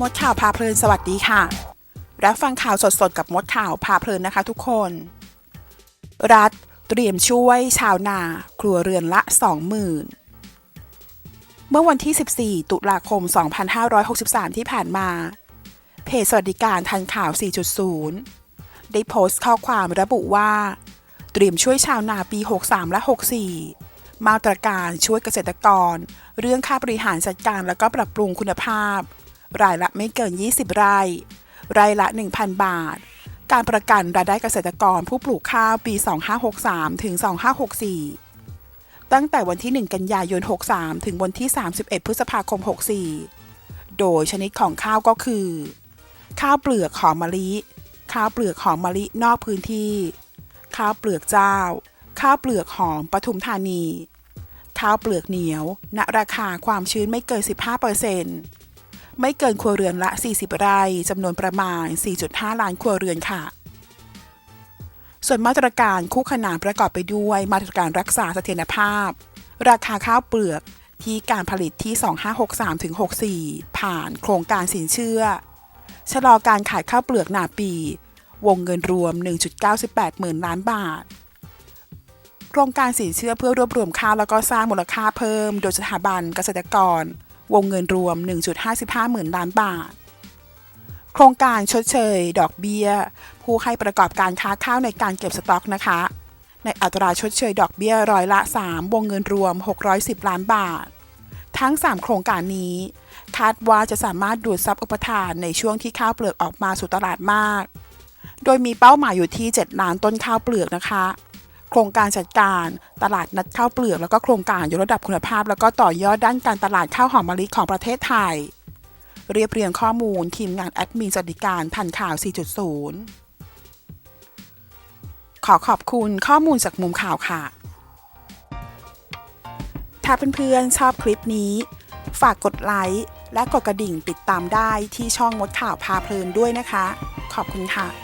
มดข่าวพาเพลินสวัสดีค่ะ รับฟังข่าวสดๆ กับมดข่าวพาเพลินนะคะทุกคน รัฐเตรียมช่วยชาวนา ครัวเรือนละ 20,000 เมื่อวันที่ 14 ตุลาคม 2563 ที่ผ่านมา เพจสวัสดิการทันข่าว 4.0 ได้โพสต์ข้อความระบุว่า เตรียมช่วยชาวนาปี 63 และ 64 มาตรการช่วยเกษตรกร เรื่องค่าบริหารจัดการและก็ปรับปรุงคุณภาพ รายละไม่เกิน 20 ไร่รายละ 1,000 บาท การประกันรายได้เกษตรกรผู้ปลูกข้าวปี 2563 ถึง 2564 ตั้งแต่วันที่ 1 กันยายน 63 ถึงวันที่ 31 พฤษภาคม 64 โดยชนิดของข้าวก็คือ ข้าวเปลือกหอมมะลิ ข้าวเปลือกหอมมะลินอกพื้นที่ ข้าวเปลือกเจ้า ข้าวเปลือกหอมปทุมธานีข้าวเปลือกเหนียว ณ ราคาความชื้นไม่เกิน 15% ไม่เกินครัวเรือนละ 40 ไร่จำนวนประมาณ 4.5 ล้านครัวเรือนค่ะ ส่วนมาตรการคู่ขนานประกอบไปด้วยมาตรการรักษาเสถียรภาพ ราคาข้าวเปลือกที่การผลิตที่ 2563-64 ผ่านโครงการสินเชื่อ ชะลอการขายข้าวเปลือกนาปี วงเงินรวม 1.98 หมื่นล้านบาท โครงการสินเชื่อเพื่อรวบรวมข้าวแล้วก็สร้างมูลค่าเพิ่ม โดยสถาบันเกษตรกร วงเงินรวม 1.55 หมื่นล้านบาท โครงการชดเชย ดอกเบี้ย ผู้ให้ประกอบการค้าข้าวในการเก็บสต็อกนะคะ ในอัตราชดเชยดอกเบี้ยร้อยละ 3 วงเงินรวม 610 ล้านบาท ทั้ง 3 โครงการนี้ คาดว่าจะสามารถดูดซับอุปทานในช่วงที่ข้าวเปลือกออกมาสู่ตลาดมาก โดยมีเป้าหมายอยู่ที่ 7 ล้านต้นข้าวเปลือกนะคะ โครงการจัดการตลาดนัดข้าวเปลือก แล้วก็โครงการยกระดับคุณภาพ แล้วก็ต่อยอดด้านการตลาดข้าวหอมมะลิของประเทศไทย เรียบเรียงข้อมูลทีมงานแอดมินสวัสดิการทันข่าว 4.0 ขอขอบคุณข้อมูลจากมุมข่าวค่ะ ถ้าเพื่อนๆชอบคลิปนี้ ฝากกดไลค์และกดกระดิ่งติดตามได้ที่ช่องมดข่าวพาเพลินด้วยนะคะ ขอบคุณค่ะ